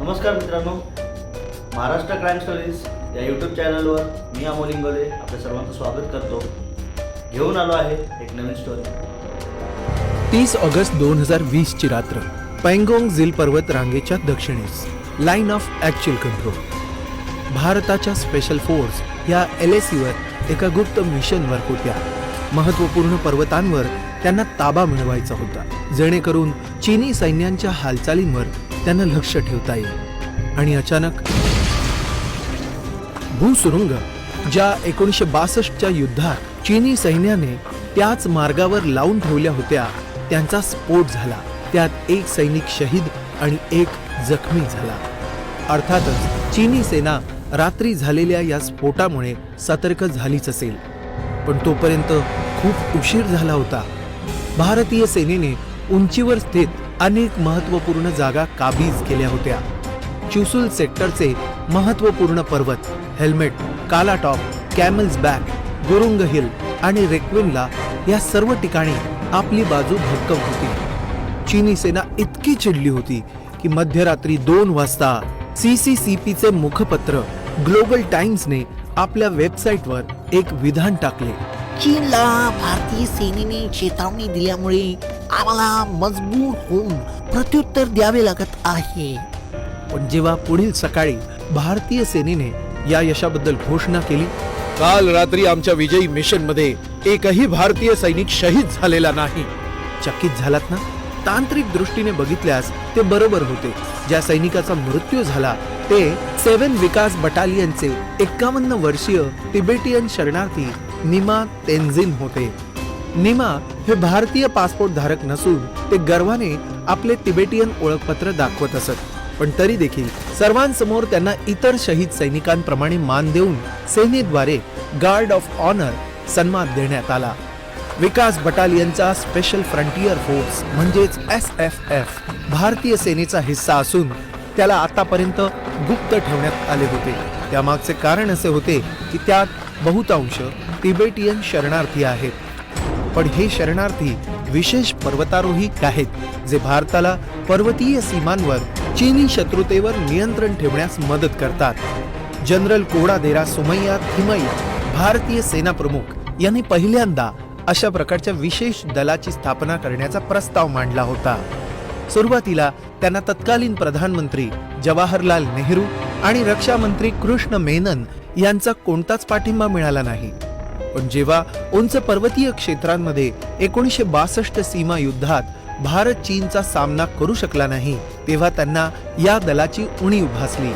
नमस्कार मित्रांनो. Maharashtra crime stories या यूट्यूब चॅनलवर मी अमोल इंगोले आपल्या सर्वांचं स्वागत करतो. घेऊन आलो आहे एक नवीन स्टोरी तीस ऑगस्ट दोन हजार वीसची रात्र. पैंगोंग झिल पर्वत रांगेच्या दक्षिणेस. लाईन ऑफ ॲक्च्युअल कंट्रोल भारताच्या स्पेशल फोर्स या एल एस सीवर एका गुप्त मिशनवर होत्या. महत्त्वपूर्ण पर्वतांवर त्यांना ताबा मिळवायचा होता. जेणेकरून चीनी सैन्यांच्या हालचालींवर त्यांना लक्ष ठेवता येईल. आणि अचानक भूसुरुंग ज्या एकोणीसशे बासष्टच्या युद्धात चीनी सैन्याने त्याच मार्गावर लावून ठेवल्या होत्या त्यांचा स्फोट झाला. त्यात एक सैनिक शहीद आणि एक जखमी झाला. अर्थातच चीनी सेना रात्री झालेल्या या स्फोटामुळे सतर्क झालीच असेल. पण तोपर्यंत खूप उशीर झाला होता. भारतीय सेनेने उंचीवर स्थित अनेक महत्त्वपूर्ण जागा काबीज केल्या होत्या. चुसुल सेक्टरचे महत्त्वपूर्ण पर्वत Helmet Kala Top Camel's Back Gurung Hill आणि रेक्विनला या सर्व ठिकाणी आपली बाजू भक्कम होती. चीनी सेना इतकी चिडली होती की मध्यरात्री दोन वाजता सीसीसीपीचे मुखपत्र ग्लोबल टाइम्सने आपल्या वेबसाईटवर एक विधान टाकले. चीनला भारतीय सेनेने चेतावणी दिल्यामुळे आम्हाला मजबूर होऊन प्रत्युत्तर द्यावे लागत आहे. पण जेव्हा पुढील सकाळी भारतीय सेनेने या यशाबद्दल घोषणा केली काल रात्री आमच्या विजयी मिशनमध्ये एकही भारतीय सैनिक शहीद झालेला नाही. चकित झालात ना? तांत्रिक दृष्टीने बघितल्यास ते बरोबर होते. ज्या सैनिकाचा मृत्यू झाला ते सेवन विकास बटालियनचे एकावन्न वर्षीय तिबेटियन शरणार्थी निमा तेन्झिन होते. निमा हे भारतीय पासपोर्ट धारक नसून ते गर्वाने आपले तिबेटियन ओळखपत्र दाखवत असत. पण तरी देखील सर्वांसमोर त्यांना इतर शहीद सैनिकांप्रमाणे मान देऊन सेनेद्वारे गार्ड ऑफ ऑनर सन्मान देण्यात आला. विकास बटालियनचा स्पेशल फ्रंटियर फोर्स म्हणजेच एस एफ एफ भारतीय सेनेचा हिस्सा असून त्याला आतापर्यंत गुप्त ठेवण्यात आले होते. त्यामागचे कारण असे होते की त्यात बहुतांश तिबेटियन शरणार्थी आहेत. पण हे शरणार्थी विशेष पर्वतारोही आहेत जे भारताला पर्वतीय सीमांवर चीनी शत्रुतेवर नियंत्रण ठेवण्यास मदत करतात. जनरल कोडादेरा सुमैया थिमई भारतीय सेना प्रमुख यांनी पहिल्यांदा अशा प्रकारच्या विशेष दलाची स्थापना करण्याचा प्रस्ताव मांडला होता. सुरुवातीला त्यांना तत्कालीन प्रधानमंत्री जवाहरलाल नेहरू आणि रक्षा मंत्री कृष्ण मेनन यांचा कोणताच पाठिंबा मिळाला नाही. पण जेव्हा उंच पर्वतीय क्षेत्रांमध्ये एकोणीसशे बासष्ट सीमा युद्धात भारत चीनचा सामना करू शकला नाही तेव्हा त्यांना या दलाची उणीव भासली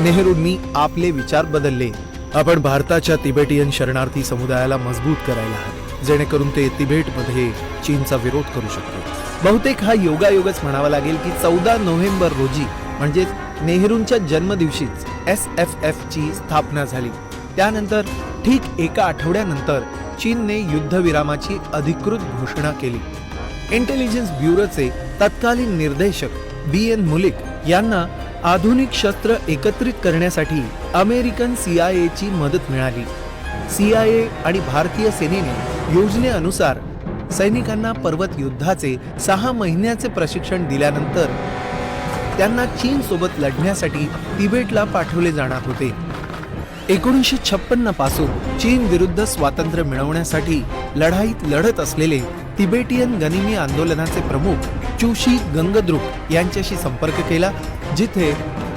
नेहरूंनी आपले विचार बदलले. आपण भारताच्या तिबेटियन शरणार्थी समुदायाला मजबूत करायला हवे जेणेकरून ते तिबेटमध्ये चीनचा विरोध करू शकतो बहुतेक हा योगायोगच म्हणावा लागेल की चौदा नोव्हेंबर रोजी म्हणजेच नेहरूंच्या जन्मदिवशीच एस एफ एफ ची स्थापना झाली. त्यानंतर ठीक एका आठवड्यानंतर चीनने युद्धविरामाची अधिकृत घोषणा केली. इंटेलिजन्स ब्युरोचे तत्कालीन निर्देशक बी एन मुलिक यांना आधुनिक शस्त्र एकत्रित करण्यासाठी अमेरिकन CIA ची मदत मिळाली. सीआयए आणि भारतीय सेनेने योजनेअनुसार सैनिकांना पर्वत युद्धाचे सहा महिन्याचे प्रशिक्षण दिल्यानंतर त्यांना चीन सोबत लढण्यासाठी तिबेटला पाठवले जाणार होते. एकोणीसशे छप्पन्नपासून चीन विरुद्ध स्वातंत्र्य मिळवण्यासाठी लढाईत लढत असलेले तिबेटियन गनिमी आंदोलनाचे प्रमुख चुशी गंगद्रुक यांच्याशी संपर्क केला जिथे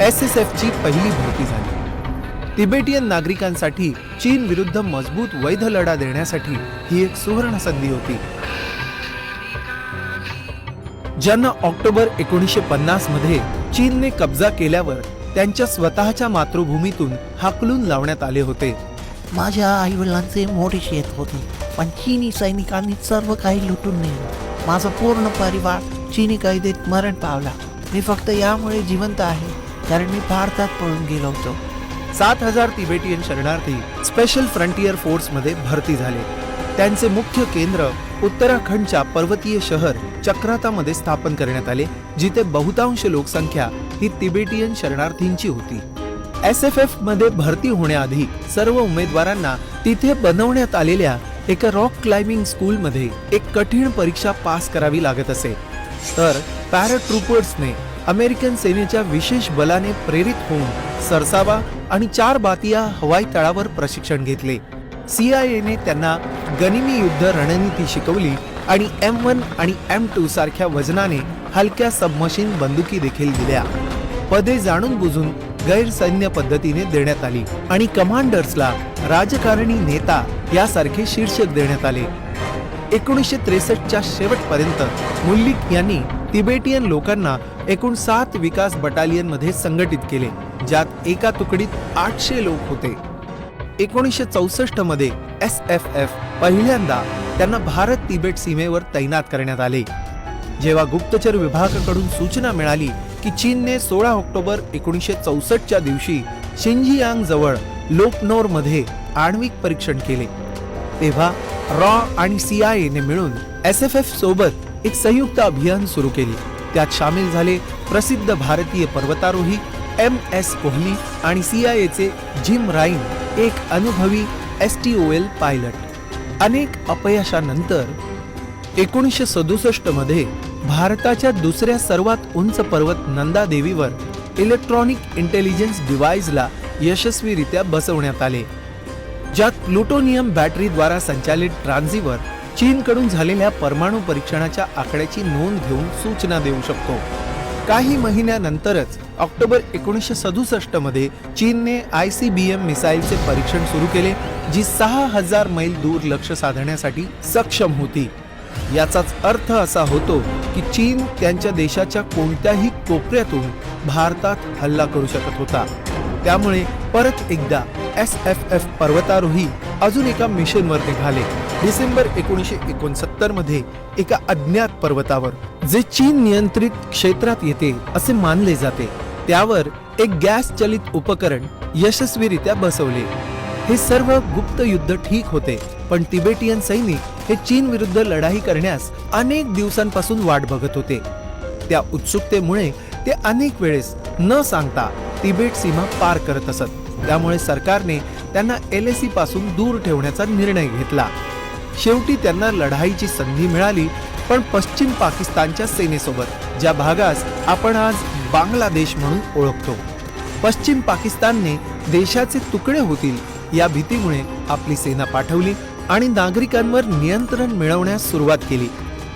एस एस एफची पहिली भरती झाली. तिबेटियन नागरिकांसाठी चीन विरुद्ध मजबूत वैध लढा देण्यासाठी ही एक सुवर्ण संधी होती. ज्यांना ऑक्टोबर एकोणीसशे पन्नासमध्ये चीनने कब्जा केल्यावर त्यांच्या स्वतःच्या मातृभूमीतून हाकलून लावण्यात आले होते. माझ्या आई वडिलांचे मोठे शेत होते पण चीनी सैनिकांनी सर्व काही लुटून नेले. माझा पूर्ण परिवार चीनी कैदेत मरण पावला. मी फक्त यामुळे जिवंत आहे कारण मी भारतात पळून गेलो होतो. सात हजार तिबेटियन शरणार्थी स्पेशल फ्रंटियर फोर्समध्ये भरती झाले. त्यांचे मुख्य केंद्र उत्तराखंडच्या पर्वतीय शहर चक्रातामध्ये स्थापन करण्यात आले जिथे बहुतांश लोकसंख्या ही तिबेटियन शरणार्थींची होती. एस एफ एफमध्ये भरती होण्याआधी सर्व उमेदवारांना तिथे बनवण्यात आलेल्या एका रॉक क्लाइम्बिंग स्कूलमध्ये एक कठीण परीक्षा पास करावी लागत असे. तर पॅराट्रुपर्सने अमेरिकन सेनेच्या विशेष बलाने प्रेरित होऊन सरसावा आणि चार बातिया हवाई तळावर प्रशिक्षण घेतले. सीआयएने त्यांना गनिमी युद्ध रणनीती शिकवली आणि एम वन आणि एम टू सारख्या वजनाने हलक्या सबमशीन बंदुकी देखील दिल्या. पदे जाणून बुजून गैरसैन्य पद्धतीने देण्यात आली आणि कमांडर्सला राजकारणी नेता यासारखे शीर्षक देण्यात आले. एकोणीसशे त्रेसष्टच्या शेवटपर्यंत मुल्लिक यांनी तिबेटियन लोकांना एकूण सात विकास बटालियनमध्ये संघटित केले ज्यात एका तुकडीत आठशे लोक होते. एकोणीसशे चौसष्टमध्ये एस एफ एफ पहिल्यांदा त्यांना भारत तिबेट सीमेवर तैनात करण्यात आले. जेव्हा गुप्तचर विभागाकडून सूचना मिळाली की चीनने सोळा ऑक्टोबर एकोणीसशे चौसष्टच्या दिवशी शिंजियांग जवळ लोकनोरमध्ये आण्विक परीक्षण केले. तेव्हा रॉ आणि CIA ने मिळून एस एफ एफ सोबत एक संयुक्त अभियान सुरू केले. त्यात सामील झाले प्रसिद्ध भारतीय पर्वतारोही एम एस कोहली आणि सी आय एचे जिम राईन एक अनुभवी S T O L pilot. अनेक अपयशानंतर एकोणीसशे सदुसष्टमध्ये भारताच्या दुसऱ्या सर्वात उंच पर्वत नंदा देवीवर इलेक्ट्रॉनिक इंटेलिजन्स डिव्हाइसला यशस्वीरित्या बसवण्यात आले. ज्यात प्लुटोनियम बॅटरीद्वारा संचालित ट्रान्झिवर चीनकडून झालेल्या परमाणू परीक्षणाच्या आकड्याची नोंद घेऊन सूचना देऊ शकतो. काही महिन्यानंतरच ऑक्टोबर एकोणीसशे सदुसष्टमध्ये चीनने आय सी बी एम मिसाईलचे परीक्षण सुरू केले जी सहा हजार मैल दूर लक्ष साधण्यासाठी सक्षम होती. याचाच अर्थ असा होतो की चीन त्यांच्या देशाच्या कोणत्याही कोपऱ्यातून भारतात हल्ला करू शकत होता. त्यामुळे परत एकदा एस एफ एफ पर्वतारोही अजून एका मिशनवर निघाले. डिसेंबर एकोणीसशे एकोणसत्तरमध्ये एका अज्ञात पर्वतावर जे चीन नियंत्रित क्षेत्रात येते असे मानले जाते त्यावर एक गॅस चलित उपकरण यशस्वीरित्या बसवले. हे सर्व गुप्त युद्ध ठीक होते पण तिबेटियन सैनिक हे चीन विरुद्ध लढाई करण्यास अनेक दिवसांपासून वाट बघत होते. त्या उत्सुकतेमुळे ते अनेक वेळेस न सांगता तिबेट सीमा पार करत असत. त्यामुळे सरकारने त्यांना एलपासून दूर ठेवण्याचा निर्णय घेतला. शेवटी त्यांना लढाईची संधी मिळाली पण पश्चिम पाकिस्तानच्या सेनेसोबत ज्या भागास आपण आज बांगलादेश म्हणून ओळखतो. पश्चिम पाकिस्तानने देशाचे तुकडे होतील या भीतीमुळे आपली सेना पाठवली आणि नागरिकांवर नियंत्रण मिळवण्यास सुरुवात केली.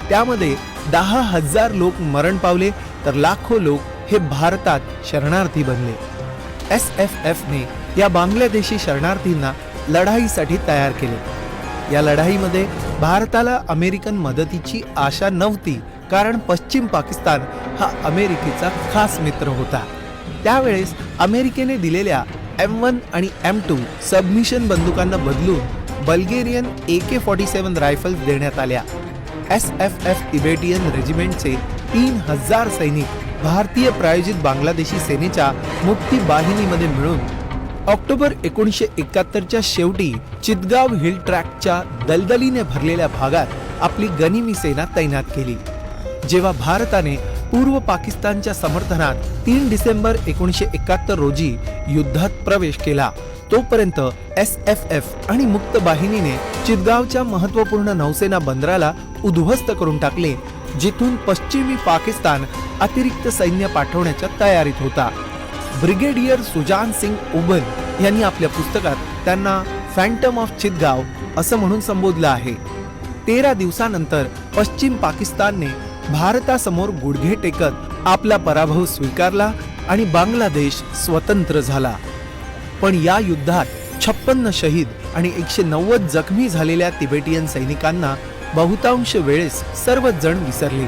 त्यामध्ये दहा हजार लोक मरण पावले तर लाखो लोक हे भारतात शरणार्थी बनले. एस एफ एफ ने या बांगलादेशी शरणार्थींना लढाईसाठी तयार केले. या लढाईमध्ये भारताला अमेरिकन मदतीची आशा नव्हती कारण पश्चिम पाकिस्तान हा अमेरिकेचा खास मित्र होता. त्यावेळेस अमेरिकेने दिलेल्या एम वन आणि एम टू सबमिशन बंदुकांना बदलून Bulgarian A K forty seven rifles देण्यात आल्या. एस एफ एफ तिबेटियन रेजिमेंटचे तीन हजार सैनिक भारतीय प्रायोजित बांगलादेशी सेनेच्या मुक्ती बाहिनीमध्ये मिळून ऑक्टोबर एकोणीसशे एकाहत्तरच्या शेवटी चितगाव हिल ट्रॅकच्या दलदलीने भरलेल्या भागात आपली गनिमी सेना तैनात केली. जेव्हा भारताने पूर्व पाकिस्तानच्या समर्थनात तीन डिसेंबर एकोणीसशे एकाहत्तर रोजी युद्धात प्रवेश केला तोपर्यंत एस एफ एफ आणि मुक्त बाहिनीने चितगावच्या महत्त्वपूर्ण नौसेना बंदराला उद्ध्वस्त करून टाकले जिथून पश्चिमी पाकिस्तान अतिरिक्त सैन्य पाठवण्याच्या तयारीत होता. ब्रिगेडियर सुजान सिंग उबन यांनी आपल्या पुस्तकात त्यांना फॅन्टम ऑफ चितगाव असं म्हणून संबोधलं आहे. तेरा दिवसानंतर पश्चिम पाकिस्तानने भारतासमोर गुडघे टेकत आपला पराभव स्वीकारला आणि बांगलादेश स्वतंत्र झाला. पण या युद्धात छप्पन्न शहीद आणि एकशे नव्वद जखमी झालेल्या तिबेटियन सैनिकांना बहुतांश वेळेस सर्वच जण विसरले.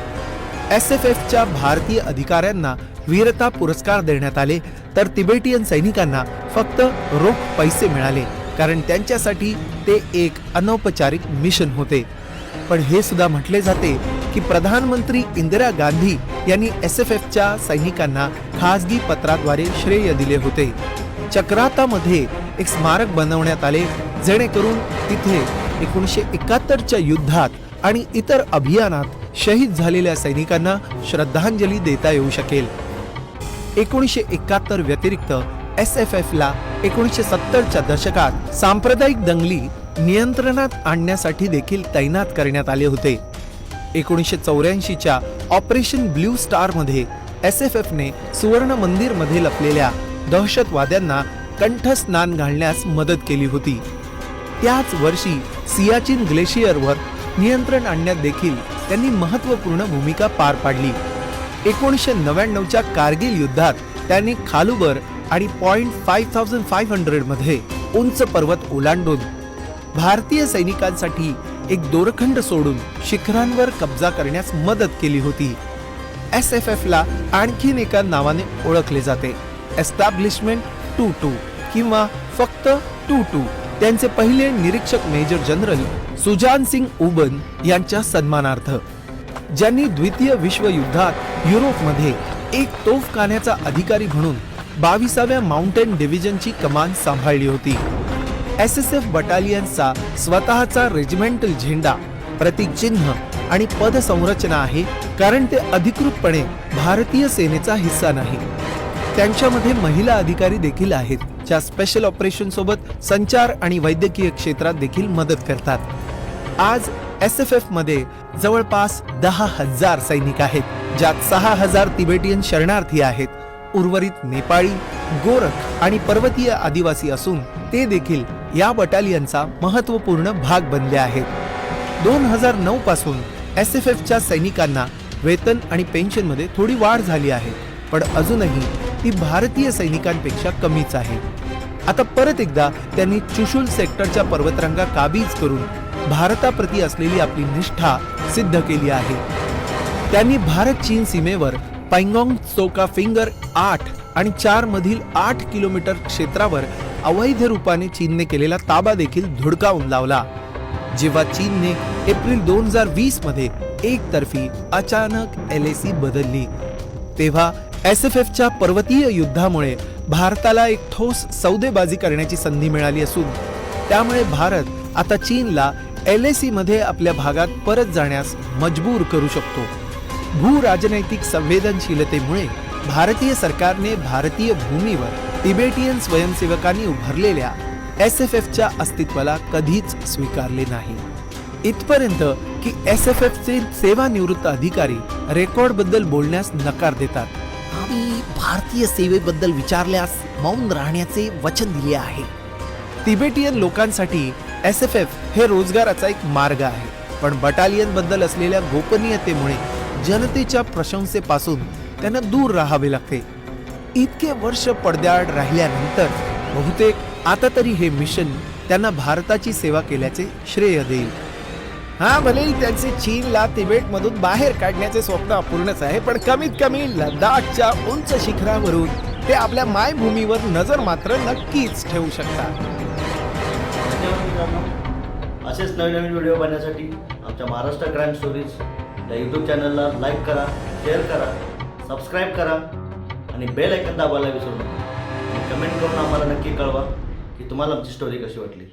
एस एफ एफच्या भारतीय अधिकाऱ्यांना वीरता पुरस्कार देण्यात आले तर तिबेटियन सैनिकांना फक्त रोख पैसे मिळाले कारण त्यांच्यासाठी ते एक अनौपचारिक मिशन होते. पण हे सुद्धा म्हटले जाते की प्रधानमंत्री इंदिरा गांधी यांनी एस एफ एफच्या सैनिकांना खासगी पत्राद्वारे श्रेय दिले होते. चक्रातामध्ये एक स्मारक बनवण्यात आले जेणेकरून तिथे एकोणीसशे एकाहत्तरच्या युद्धात आणि इतर अभियानात शहीद झालेल्या सैनिकांना श्रद्धांजली देता येऊ शकेल. एकोणीसशे एकाहत्तर व्यतिरिक्त एस एफ एफला एकोणीसशे सत्तरच्या दशकात सांप्रदायिक दंगली नियंत्रणात आणण्यासाठी देखील तैनात करण्यात आले होते. एकोणीसशे चौऱ्याऐंशीच्या ऑपरेशन ब्ल्यू स्टारमध्ये एस एफ एफने सुवर्ण मंदिरमध्ये लपलेल्या दहशतवाद्यांना कंठस्नान घालण्यास मदत केली होती. त्याच वर्षी सियाचिन ग्लेशियरवर नियंत्रण आणण्यात देखील त्यांनी महत्त्वपूर्ण भूमिका पार पाडली. एकोणीसशे नव्याण्णवच्या कारगिल युद्धात त्यांनी खालुबर आणि पॉइंट फाईव्ह थाउजंड फाईव्ह हंड्रेडमध्ये उंच पर्वत ओलांडून भारतीय सैनिकांसाठी एक दोरखंड सोडून शिखरांवर कब्जा करण्यास मदत केली होती. एस एफ एफ ला आणखीन एका नावाने ओळखले जाते. एस्टॅब्लिशमेंट टू टू किंवा फक्त टू टू त्यांचे पहिले निरीक्षक मेजर जनरल सुजान सिंग उबन यांच्या सन्मानार्थ. ज्यांनी द्वितीय विश्वयुद्धात युरोपमध्ये एक तोफखान्याचा अधिकारी म्हणून बावीसाव्या माउंटेन डिव्हिजनची कमान सांभाळली होती. एस एस एफ बटालियनचा स्वतःचा रेजिमेंटल झेंडा प्रतीकचिन्ह आणि पदसंरचना आहे कारण ते अधिकृतपणे भारतीय सेनेचा हिस्सा नाही. त्यांच्यामध्ये महिला अधिकारी देखील आहेत ज्या स्पेशल ऑपरेशन सोबत संचार आणि वैद्यकीय क्षेत्रात देखील मदत करतात. आज एस एफ एफमध्ये जवळपास दहा हजार सैनिक आहेत. ज्यात सहा हजार तिबेटियन शरणार्थी आहेत. उर्वरित नेपाळी गोरख आणि पर्वतीय आदिवासी असून ते देखील या बटालियनचा महत्त्वपूर्ण भाग बनले आहेत. दोन हजार नऊ पासून एस एफ एफच्या सैनिकांना वेतन आणि पेन्शनमध्ये थोडी वाढ झाली आहे पण अजूनही ती भारतीय सैनिकांपेक्षा कमीच आहे. आता परत एकदा त्यांनी चुशुल सेक्टरच्या पर्वतरांगा काबीज करून भारताप्रती असलेली आपली निष्ठा सिद्ध केली आहे. त्यांनी भारत चीन सीमेवर पैंगॉंग चोका फिंगर आठ आणि चार मधील आठ किलोमीटर क्षेत्रावर अवैध रूपाने चीनने केलेला ताबा देखील धुडकावून लावला. जेव्हा चीनने एप्रिल दोन हजार वीसमध्ये एकतर्फी अचानक एल ए सी बदलली तेव्हा एस एफ एफच्या पर्वतीय युद्धामुळे भारताला एक ठोस सौदेबाजी करण्याची संधी मिळाली असून त्यामुळे भारत आता चीनला एल ए मध्ये आपल्या भागात परत जाण्यास मजबूर करू शकतो. भू राजनैतिक संवेदनशीलतेमुळे भारतीय सरकारने भारतीय भूमीवर तिबेटियन स्वयंसेवकांनी उभारलेल्या एस एफ एफच्या अस्तित्वाला कधीच स्वीकारले नाही. इथपर्यंत की एस एफ एफचे सेवानिवृत्त अधिकारी रेकॉर्डबद्दल बोलण्यास नकार देतात. आम्ही भारतीय सेवेबद्दल विचारल्यास मौन राहण्याचे वचन दिले आहे. तिबेटियन लोकांसाठी एस एफ एफ हे रोजगाराचा एक मार्ग आहे. पण बटालियनबद्दल असलेल्या गोपनीयतेमुळे जनतेच्या प्रशंसेपासून त्यांना दूर राहावे लागते. इतके वर्ष पडद्याआड राहिल्यानंतर बहुतेक आता तरी हे मिशन त्यांना भारताची सेवा केल्याचे श्रेय देईल. हा भले त्यांचे चीनला तिबेटमधून बाहेर काढण्याचे स्वप्न अपूर्णच आहे पण कमीत कमी लडाखच्या उंच शिखरावरून ते आपल्या मायभूमीवर नजर मात्र नक्कीच ठेवू शकतात. असेच नवीन नवीन व्हिडिओ पाहण्यासाठी आमच्या महाराष्ट्र क्राईम स्टोरीज या यूट्यूब चॅनलला लाईक करा शेअर करा सबस्क्राईब करा आणि बेल ऐकन दाबायला विसरू नका. कमेंट करून आम्हाला नक्की कळवा की तुम्हाला आमची स्टोरी कशी वाटली.